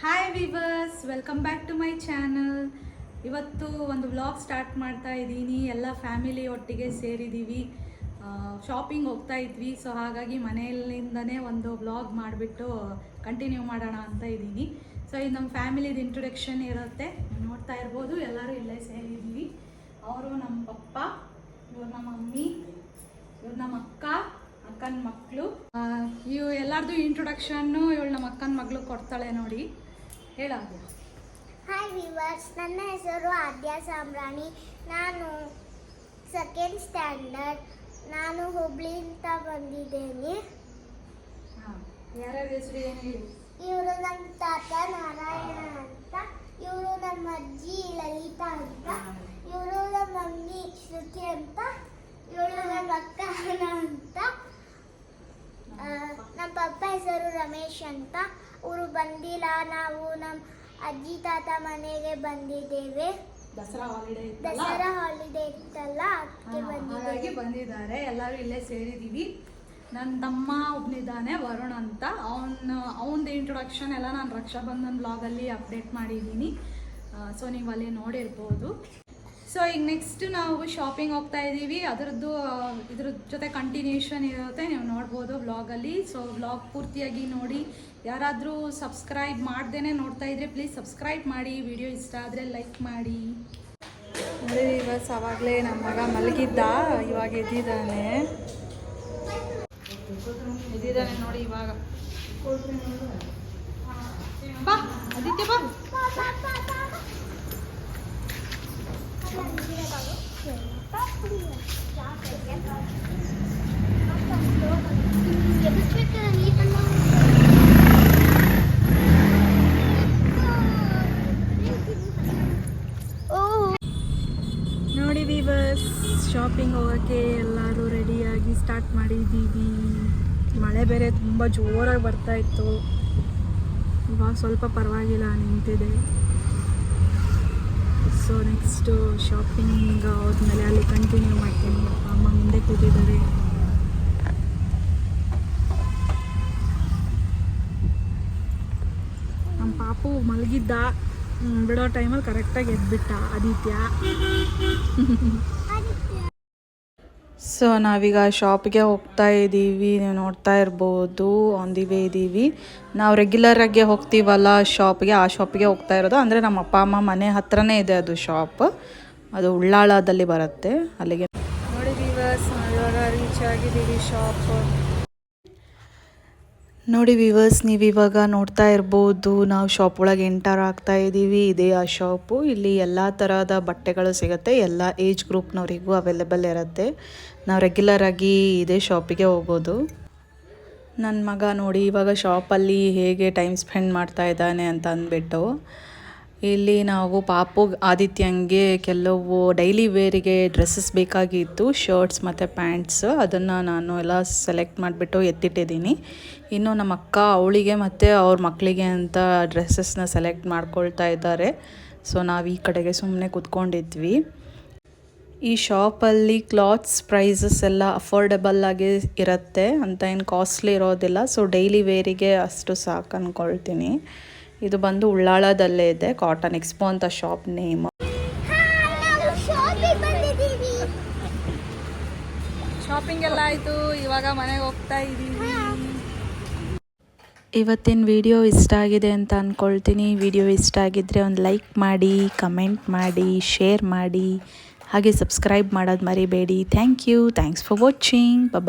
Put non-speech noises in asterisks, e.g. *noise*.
Hi viewers welcome back to my channel ಇವತ್ತು ಒಂದು vlog start ಮಾಡ್ತಾ ಇದ್ದೀನಿ. ಎಲ್ಲ ಫ್ಯಾಮಿಲಿ ಒಟ್ಟಿಗೆ ಸೇರಿದ್ದೀವಿ ಶಾಪಿಂಗ್ ಹೋಗ್ತಾ ಇದ್ವಿ. ಸೊ ಹಾಗಾಗಿ ಮನೆಯಲ್ಲಿಂದನೇ ಒಂದು ವ್ಲಾಗ್ ಮಾಡಿಬಿಟ್ಟು ಕಂಟಿನ್ಯೂ ಮಾಡೋಣ ಅಂತ ಇದ್ದೀನಿ. ಸೊ ಇದು ನಮ್ಮ ಫ್ಯಾಮಿಲಿದು ಇಂಟ್ರೊಡಕ್ಷನ್ ಇರುತ್ತೆ. ನೋಡ್ತಾ ಇರ್ಬೋದು. ಎಲ್ಲರೂ ಇಲ್ಲೇ ಸೇರಿದ್ದೀವಿ ಅವರು ನಮ್ಮ ಪಪ್ಪ, ಇವ್ರು ನಮ್ಮ ಮಮ್ಮಿ, ಇವ್ರು ನಮ್ಮ ಅಕ್ಕ, ಅಕ್ಕನ ಮಕ್ಕಳು ಇವು ಎಲ್ಲರದು ಇಂಟ್ರೊಡಕ್ಷನ್ನು ಇವಳು ನಮ್ಮ ಅಕ್ಕನ ಮಗಳು ಕೊಡ್ತಾಳೆ ನೋಡಿ. ಹೇಳಾದ್ಯ ಹಾಯ್ ವಿವರ್ಸ್ ನನ್ನ ಹೆಸರು ಆದ್ಯಾ ಸಾಮ್ರಾಣಿ. ನಾನು ಸೆಕೆಂಡ್ ಸ್ಟ್ಯಾಂಡರ್ಡ್ ನಾನು ಹುಬ್ಳಿಯಿಂದ ಬಂದಿದ್ದೇನೆ. ಯಾರ್ಯಾರ ಹೆಸರು ಏನು ಹೇಳಿ? ಇವರು ನಮ್ಮ ತಾತ ನಾರಾಯಣ ಅಂತ ಇವರು ನಮ್ಮ ಅಜ್ಜಿ ಲಲಿತಾ ಅಂತ ಇವರು ನಮ್ಮ ಮಮ್ಮಿ ಶ್ರುತಿ ಅಂತ ಇವಳು ನಮ್ಮ ಅಕ್ಕ ಅಂತ ನಮ್ಮ ಪಪ್ಪ ಹೆಸರು ರಮೇಶ್ ಅಂತ ಅವರು ಬಂದಿಲ್ಲ ನಾವು ನಮ್ಮ ಅಜ್ಜಿ ತಾತ ಮನೆಗೆ ಬಂದಿದ್ದೇವೆ. ದಸರಾ ಹಾಲಿಡೇ ದಸರಾ ಹಾಲಿಡೇ ಇತ್ತಲ್ಲ ಅದಕ್ಕೆ ಹಾಗಾಗಿ ಬಂದಿದ್ದಾರೆ ಎಲ್ಲರೂ ಇಲ್ಲೇ ಸೇರಿದ್ದೀವಿ. ನನ್ನ ತಮ್ಮ ಒಬ್ಬನಿದ್ದಾನೆ ವರುಣ್ ಅಂತ. ಅವನ ಅವನದು ಇಂಟ್ರೊಡಕ್ಷನ್ ಎಲ್ಲ ನಾನು ರಕ್ಷಾಬಂಧನ್ ಬ್ಲಾಗಲ್ಲಿ ಅಪ್ಡೇಟ್ ಮಾಡಿದ್ದೀನಿ. ಸೊ ನೀವು ಅಲ್ಲಿ ನೋಡಿರ್ಬೋದು. ಸೊ ಈಗ ನೆಕ್ಸ್ಟ್ ನಾವು ಶಾಪಿಂಗ್ ಹೋಗ್ತಾ ಇದ್ದೀವಿ. ಅದರದ್ದು ಇದ್ರ ಜೊತೆ ಕಂಟಿನ್ಯೂಷನ್ ಇರುತ್ತೆ. ನೀವು ನೋಡ್ಬೋದು ವ್ಲಾಗಲ್ಲಿ ಸೊ ವ್ಲಾಗ್ ಪೂರ್ತಿಯಾಗಿ ನೋಡಿ. ಯಾರಾದರೂ ಸಬ್ಸ್ಕ್ರೈಬ್ ಮಾಡ್ದೇ ನೋಡ್ತಾ ಇದ್ರೆ ಪ್ಲೀಸ್ ಸಬ್ಸ್ಕ್ರೈಬ್ ಮಾಡಿ. ವಿಡಿಯೋ ಇಷ್ಟ ಆದರೆ ಲೈಕ್ ಮಾಡಿ. ಅಂದರೆ ಇವತ್ತು ಅವಾಗಲೇ ನಮ್ಮ ಮಗ ಮಲಗಿದ್ದ. ಇವಾಗ ಎದ್ದಿದ್ದಾನೆ. ಎದ್ದಿದ್ದಾನೆ ನೋಡಿ ಇವಾಗ. ಬಾ ಅದಕ್ಕೆ ಬಾ. ನೋಡಿ ವಿವರ್ಸ್ ಶಾಪಿಂಗ್ ಹೋಗೋಕ್ಕೆ ಎಲ್ಲರೂ ರೆಡಿಯಾಗಿ ಸ್ಟಾರ್ಟ್ ಮಾಡಿದ್ದೀವಿ. ಮಳೆ ಬೇರೆ ತುಂಬ ಜೋರಾಗಿ ಬರ್ತಾ ಇತ್ತು. ಇವಾಗ ಸ್ವಲ್ಪ ಪರವಾಗಿಲ್ಲ, ನಿಂತಿದೆ. ಸೊ ನೆಕ್ಸ್ಟು ಶಾಪಿಂಗ್ ಹೋದ್ಮೇಲೆ ಅಲ್ಲಿ ಕಂಟಿನ್ಯೂ ಮಾಡ್ತೀನಿ. ಅಪ್ಪ, ಅಮ್ಮ ಮುಂದೆ ಕೂತಿದ್ದಾರೆ. ನಮ್ಮ ಪಾಪು ಮಲಗಿದ್ದ. ಬಿಡೋ ಟೈಮಲ್ಲಿ ಕರೆಕ್ಟಾಗಿ ಎದ್ಬಿಟ್ಟ, ಆದಿತ್ಯ. *laughs* ಸೊ ನಾವೀಗ ಶಾಪ್ಗೆ ಹೋಗ್ತಾ ಇದ್ದೀವಿ. ನೀವು ನೋಡ್ತಾ ಇರ್ಬೋದು ಆನ್ ದಿ ವೇ ಇದ್ದೀವಿ. ನಾವು ರೆಗ್ಯುಲರಾಗಿ ಹೋಗ್ತೀವಲ್ಲ ಶಾಪ್ಗೆ ಆ ಶಾಪ್ಗೆ ಹೋಗ್ತಾ ಇರೋದು. ಅಂದರೆ ನಮ್ಮ ಅಪ್ಪ, ಅಮ್ಮ ಮನೆ ಹತ್ರನೇ ಇದೆ ಅದು ಶಾಪ್ ಅದು ಉಳ್ಳಾಳದಲ್ಲಿ ಬರುತ್ತೆ. ಅಲ್ಲಿಗೆ ನೋಡಿ ರೀಚ್ ಆಗಿದ್ದೀವಿ ಶಾಪ್ ನೋಡಿ ವಿವರ್ಸ್ ನೀವು ಇವಾಗ ನೋಡ್ತಾ ಇರ್ಬೋದು, ನಾವು ಶಾಪ್ ಒಳಗೆ ಎಂಟರ್ ಆಗ್ತಾ ಇದ್ದೀವಿ ಇದೇ ಆ ಶಾಪು ಇಲ್ಲಿ ಎಲ್ಲ ಥರದ ಬಟ್ಟೆಗಳು ಸಿಗುತ್ತೆ. ಎಲ್ಲ ಏಜ್ ಗ್ರೂಪ್ನವರಿಗೂ ಅವೈಲೇಬಲ್ ಇರುತ್ತೆ. ನಾವು ರೆಗ್ಯುಲರ್ ಆಗಿ ಇದೇ ಶಾಪಿಗೆ ಹೋಗೋದು. ನನ್ನ ಮಗ ನೋಡಿ, ಇವಾಗ ಶಾಪಲ್ಲಿ ಹೇಗೆ ಟೈಮ್ ಸ್ಪೆಂಡ್ ಮಾಡ್ತಾ ಇದ್ದಾನೆ ಅಂತ ಅಂದ್ಬಿಟ್ಟು. ಇಲ್ಲಿ ನಾವು ಪಾಪು ಆದಿತ್ಯಂಗೆ ಕೆಲವು ಡೈಲಿ ವೇರಿಗೆ ಡ್ರೆಸ್ಸಸ್ ಬೇಕಾಗಿತ್ತು ಶರ್ಟ್ಸ್ ಮತ್ತು ಪ್ಯಾಂಟ್ಸ್ ಅದನ್ನು ನಾನು ಎಲ್ಲ ಸೆಲೆಕ್ಟ್ ಮಾಡಿಬಿಟ್ಟು ಎತ್ತಿಟ್ಟಿದ್ದೀನಿ. ಇನ್ನು ನಮ್ಮ ಅಕ್ಕ ಅವಳಿಗೆ ಮತ್ತು ಅವ್ರ ಮಕ್ಕಳಿಗೆ ಅಂತ ಡ್ರೆಸ್ಸಸ್ನ ಸೆಲೆಕ್ಟ್ ಮಾಡ್ಕೊಳ್ತಾ ಇದ್ದಾರೆ. ಸೊ ನಾವು ಈ ಕಡೆಗೆ ಸುಮ್ಮನೆ ಕೂತ್ಕೊಂಡಿದ್ವಿ. ಈ ಶಾಪಲ್ಲಿ ಕ್ಲಾತ್ಸ್ ಪ್ರೈಸಸ್ ಎಲ್ಲ ಅಫೋರ್ಡೆಬಲ್ ಆಗಿ ಇರುತ್ತೆ, ಅಂತ ಏನು ಕಾಸ್ಟ್ಲಿ ಇರೋದಿಲ್ಲ. ಸೊ ಡೈಲಿ ವೇರಿಗೆ ಅಷ್ಟು ಸಾಕು ಅಂದ್ಕೊಳ್ತೀನಿ ಇದು ಬಂದು ಉಳ್ಳಾಳದಲ್ಲೇ ಇದೆ. ಕಾಟನ್ ಎಕ್ಸ್ಪೋ ಅಂತ ಶಾಪ್ ನೇಮ್ ಶಾಪಿಂಗ್ ಎಲ್ಲ ಆಯ್ತು. ಇವಾಗ ಮನೆಗೆ ಹೋಗ್ತಾ ಇದ್ದೀವಿ ಇವತ್ತಿನ ವಿಡಿಯೋ ಇಷ್ಟ ಆಗಿದೆ ಅಂತ ಅಂದ್ಕೊಳ್ತೀನಿ ವಿಡಿಯೋ ಇಷ್ಟ ಆಗಿದ್ರೆ ಒಂದು ಲೈಕ್ ಮಾಡಿ ಕಮೆಂಟ್ ಮಾಡಿ ಶೇರ್ ಮಾಡಿ. ಹಾಗೆ ಸಬ್ಸ್ಕ್ರೈಬ್ ಮಾಡೋದು ಮರಿಬೇಡಿ. Thank you thanks for watching bye